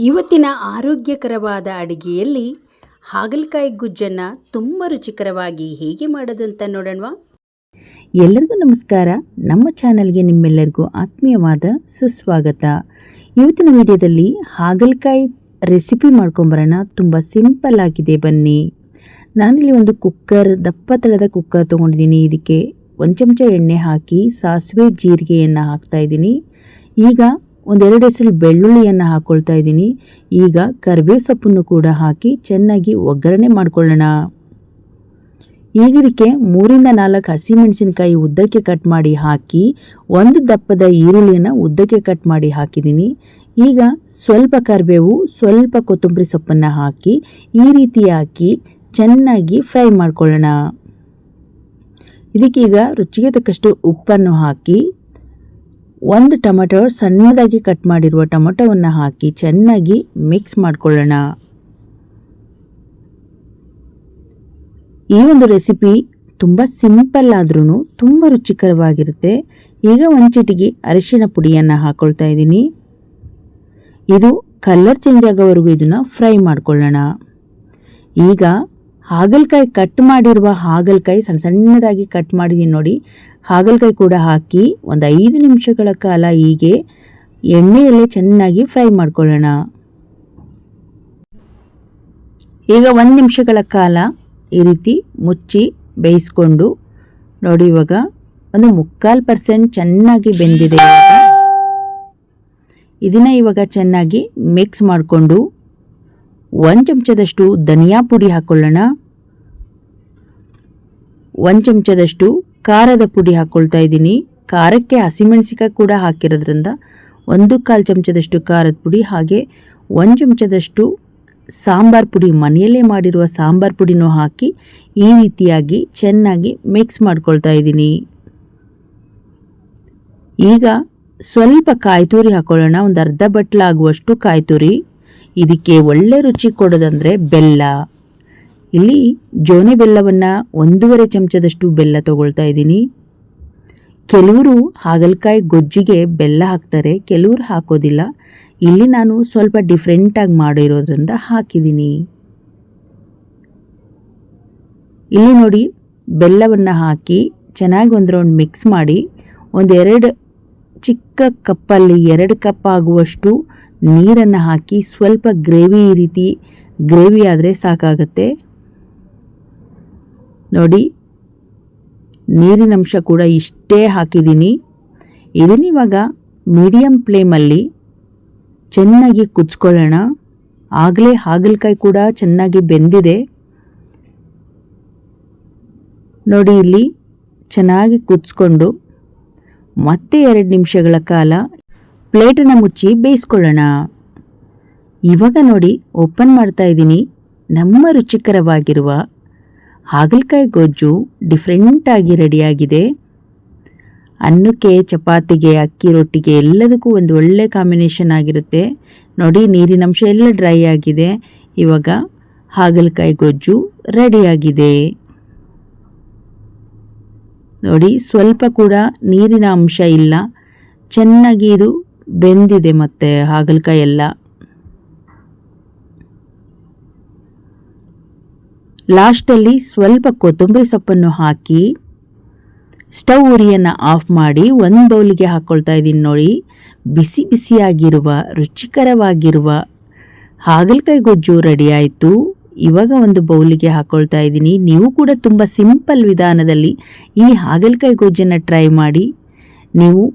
ಇವತ್ತಿನ ಆರೋಗ್ಯಕರವಾದ ಅಡುಗೆಯಲ್ಲಿ ಹಾಗಲಕಾಯಿ ಗುಜ್ಜನ್ನು ತುಂಬ ರುಚಿಕರವಾಗಿ ಹೇಗೆ ಮಾಡೋದಂತ ನೋಡೋಣವಾ. ಎಲ್ಲರಿಗೂ ನಮಸ್ಕಾರ. ನಮ್ಮ ಚಾನಲ್ಗೆ ನಿಮ್ಮೆಲ್ಲರಿಗೂ ಆತ್ಮೀಯವಾದ ಸುಸ್ವಾಗತ. ಇವತ್ತಿನ ವಿಡಿಯೋದಲ್ಲಿ ಹಾಗಲಕಾಯಿ ರೆಸಿಪಿ ಮಾಡ್ಕೊಂಬರೋಣ. ತುಂಬ ಸಿಂಪಲ್ ಆಗಿದೆ ಬನ್ನಿ. ನಾನಿಲ್ಲಿ ಒಂದು ಕುಕ್ಕರ್, ದಪ್ಪ ತಳದ ಕುಕ್ಕರ್ ತೊಗೊಂಡಿದ್ದೀನಿ. ಇದಕ್ಕೆ ಒಂದು ಚಮಚ ಎಣ್ಣೆ ಹಾಕಿ ಸಾಸಿವೆ ಜೀರಿಗೆಯನ್ನು ಹಾಕ್ತಾ ಇದ್ದೀನಿ. ಈಗ ಒಂದೆರಡು ಹೆಸರು ಬೆಳ್ಳುಳ್ಳಿಯನ್ನು ಹಾಕ್ಕೊಳ್ತಾ ಇದ್ದೀನಿ. ಈಗ ಕರಿಬೇವು ಸೊಪ್ಪನ್ನು ಕೂಡ ಹಾಕಿ ಚೆನ್ನಾಗಿ ಒಗ್ಗರಣೆ ಮಾಡ್ಕೊಳ್ಳೋಣ. ಈಗ ಇದಕ್ಕೆ ಮೂರಿಂದ ನಾಲ್ಕು ಹಸಿಮೆಣಸಿನಕಾಯಿ ಉದ್ದಕ್ಕೆ ಕಟ್ ಮಾಡಿ ಹಾಕಿ ಒಂದು ದಪ್ಪದ ಈರುಳ್ಳಿಯನ್ನು ಉದ್ದಕ್ಕೆ ಕಟ್ ಮಾಡಿ ಹಾಕಿದ್ದೀನಿ. ಈಗ ಸ್ವಲ್ಪ ಕರಿಬೇವು, ಸ್ವಲ್ಪ ಕೊತ್ತಂಬರಿ ಸೊಪ್ಪನ್ನು ಹಾಕಿ ಈ ರೀತಿ ಹಾಕಿ ಚೆನ್ನಾಗಿ ಫ್ರೈ ಮಾಡ್ಕೊಳ್ಳೋಣ. ಇದಕ್ಕೀಗ ರುಚಿಗೆ ತಕ್ಕಷ್ಟು ಉಪ್ಪನ್ನು ಹಾಕಿ ಒಂದು ಟೊಮೆಟೊ ಸಣ್ಣದಾಗಿ ಕಟ್ ಮಾಡಿರುವ ಟೊಮೆಟೊವನ್ನು ಹಾಕಿ ಚೆನ್ನಾಗಿ ಮಿಕ್ಸ್ ಮಾಡಿಕೊಳ್ಳೋಣ. ಈ ಒಂದು ರೆಸಿಪಿ ತುಂಬ ಸಿಂಪಲ್ ಆದ್ರೂ ತುಂಬ ರುಚಿಕರವಾಗಿರುತ್ತೆ. ಈಗ ಒಂದು ಚಿಟಿಗೆ ಅರಿಶಿಣ ಪುಡಿಯನ್ನು ಹಾಕ್ಕೊಳ್ತಾ ಇದ್ದೀನಿ. ಇದು ಕಲರ್ ಚೇಂಜ್ ಆಗೋವರೆಗೂ ಇದನ್ನು ಫ್ರೈ ಮಾಡ್ಕೊಳ್ಳೋಣ. ಈಗ ಹಾಗಲಕಾಯಿ ಕಟ್ ಮಾಡಿರುವ ಹಾಗಲಕಾಯಿ ಸಣ್ಣ ಸಣ್ಣದಾಗಿ ಕಟ್ ಮಾಡಿದ್ದೀನಿ ನೋಡಿ. ಹಾಗಲಕಾಯಿ ಕೂಡ ಹಾಕಿ ಒಂದು ಐದು ನಿಮಿಷಗಳ ಕಾಲ ಹೀಗೆ ಎಣ್ಣೆಯಲ್ಲೇ ಚೆನ್ನಾಗಿ ಫ್ರೈ ಮಾಡ್ಕೊಳ್ಳೋಣ. ಈಗ ಒಂದು ನಿಮಿಷಗಳ ಕಾಲ ಈ ರೀತಿ ಮುಚ್ಚಿ ಬೇಯಿಸ್ಕೊಂಡು ನೋಡಿ ಇವಾಗ ಒಂದು ಮುಕ್ಕಾಲು ಪರ್ಸೆಂಟ್ ಚೆನ್ನಾಗಿ ಬೆಂದಿದೆ ಇದನ್ನು ಇವಾಗ ಚೆನ್ನಾಗಿ ಮಿಕ್ಸ್ ಮಾಡಿಕೊಂಡು ಒಂದು ಚಮಚದಷ್ಟು ಧನಿಯಾ ಪುಡಿ ಹಾಕ್ಕೊಳ್ಳೋಣ ಒಂದು ಚಮಚದಷ್ಟು ಖಾರದ ಪುಡಿ ಹಾಕ್ಕೊಳ್ತಾ ಇದ್ದೀನಿ. ಖಾರಕ್ಕೆ ಹಸಿಮೆಣಸಿಕಾಯಿ ಕೂಡ ಹಾಕಿರೋದ್ರಿಂದ ಒಂದು ಕಾಲು ಚಮಚದಷ್ಟು ಖಾರದ ಪುಡಿ ಹಾಗೆ ಒಂದು ಚಮಚದಷ್ಟು ಸಾಂಬಾರ್ ಪುಡಿ, ಮನೆಯಲ್ಲೇ ಮಾಡಿರುವ ಸಾಂಬಾರ್ ಪುಡಿನೂ ಹಾಕಿ ಈ ರೀತಿಯಾಗಿ ಚೆನ್ನಾಗಿ ಮಿಕ್ಸ್ ಮಾಡ್ಕೊಳ್ತಾ ಇದ್ದೀನಿ. ಈಗ ಸ್ವಲ್ಪ ಕಾಯ್ತುರಿ ಹಾಕ್ಕೊಳ್ಳೋಣ ಒಂದು ಅರ್ಧ ಬಟ್ಲಾಗುವಷ್ಟು ಕಾಯ್ತುರಿ. ಇದಕ್ಕೆ ಒಳ್ಳೆ ರುಚಿ ಕೊಡೋದಂದರೆ ಬೆಲ್ಲ. ಇಲ್ಲಿ ಜೋನೆ ಬೆಲ್ಲವನ್ನು ಒಂದೂವರೆ ಚಮಚದಷ್ಟು ಬೆಲ್ಲ ತಗೊಳ್ತಾ ಇದ್ದೀನಿ. ಕೆಲವರು ಹಾಗಲಕಾಯಿ ಗೊಜ್ಜಿಗೆ ಬೆಲ್ಲ ಹಾಕ್ತಾರೆ, ಕೆಲವರು ಹಾಕೋದಿಲ್ಲ. ಇಲ್ಲಿ ನಾನು ಸ್ವಲ್ಪ ಡಿಫ್ರೆಂಟಾಗಿ ಮಾಡಿರೋದ್ರಿಂದ ಹಾಕಿದ್ದೀನಿ. ಇಲ್ಲಿ ನೋಡಿ, ಬೆಲ್ಲವನ್ನು ಹಾಕಿ ಚೆನ್ನಾಗಿ ಒಂದು ರೌಂಡ್ ಮಿಕ್ಸ್ ಮಾಡಿ ಒಂದೆರಡು ಚಿಕ್ಕ ಕಪ್ಪಲ್ಲಿ ಎರಡು ಕಪ್ ಆಗುವಷ್ಟು ನೀರನ್ನು ಹಾಕಿ ಸ್ವಲ್ಪ ಗ್ರೇವಿ ರೀತಿ, ಗ್ರೇವಿ ಆದರೆ ಸಾಕಾಗತ್ತೆ. ನೋಡಿ, ನೀರಿನ ಅಂಶ ಕೂಡ ಇಷ್ಟೇ ಹಾಕಿದ್ದೀನಿ. ಇದನ್ನಿವಾಗ ಮೀಡಿಯಮ್ ಫ್ಲೇಮಲ್ಲಿ ಚೆನ್ನಾಗಿ ಕುದಿಸ್ಕೊಳ್ಳೋಣ. ಆಗಲೇ ಹಾಗಲಕಾಯಿ ಕೂಡ ಚೆನ್ನಾಗಿ ಬೆಂದಿದೆ. ನೋಡಿ, ಇಲ್ಲಿ ಚೆನ್ನಾಗಿ ಕುದಿಸ್ಕೊಂಡು ಮತ್ತೆ ಎರಡು ನಿಮಿಷಗಳ ಕಾಲ ಪ್ಲೇಟನ್ನು ಮುಚ್ಚಿ ಬೇಯಿಸ್ಕೊಳ್ಳೋಣ. ಇವಾಗ ನೋಡಿ, ಓಪನ್ ಮಾಡ್ತಾ ಇದ್ದೀನಿ. ನಮ್ಮ ರುಚಿಕರವಾಗಿರುವ ಹಾಗಲಕಾಯಿ ಗೊಜ್ಜು ಡಿಫ್ರೆಂಟಾಗಿ ರೆಡಿಯಾಗಿದೆ. ಅನ್ನಕ್ಕೆ, ಚಪಾತಿಗೆ, ಅಕ್ಕಿ ರೊಟ್ಟಿಗೆ ಎಲ್ಲದಕ್ಕೂ ಒಂದು ಒಳ್ಳೆ ಕಾಂಬಿನೇಷನ್ ಆಗಿರುತ್ತೆ. ನೋಡಿ ನೀರಿನಂಶ ಎಲ್ಲ ಡ್ರೈ ಆಗಿದೆ. ಇವಾಗ ಹಾಗಲಕಾಯಿ ಗೊಜ್ಜು ರೆಡಿಯಾಗಿದೆ. ನೋಡಿ, ಸ್ವಲ್ಪ ಕೂಡ ನೀರಿನ ಅಂಶ ಇಲ್ಲ. ಚೆನ್ನಾಗಿ ಇದು ಬೆಂದಿದೆ ಮತ್ತೆ ಹಾಗಲಕಾಯಿ ಎಲ್ಲ. ಲಾಸ್ಟಲ್ಲಿ ಸ್ವಲ್ಪ ಕೊತ್ತಂಬರಿ ಸೊಪ್ಪನ್ನು ಹಾಕಿ ಸ್ಟವ್ ಉರಿಯನ್ನು ಆಫ್ ಮಾಡಿ ಒಂದು ಬೌಲಿಗೆ ಹಾಕ್ಕೊಳ್ತಾ ಇದ್ದೀನಿ ನೋಡಿ. ಬಿಸಿ ಬಿಸಿಯಾಗಿರುವ, ರುಚಿಕರವಾಗಿರುವ ಹಾಗಲಕಾಯಿ ಗೊಜ್ಜು ರೆಡಿ ಆಯಿತು. ಇವಾಗ ಒಂದು ಬೌಲಿಗೆ ಹಾಕ್ಕೊಳ್ತಾ ಇದ್ದೀನಿ. ನೀವು ಕೂಡ ತುಂಬ ಸಿಂಪಲ್ ವಿಧಾನದಲ್ಲಿ ಈ ಹಾಗಲಕಾಯಿ ಗೊಜ್ಜನ್ನು ಟ್ರೈ ಮಾಡಿ. ನೀವು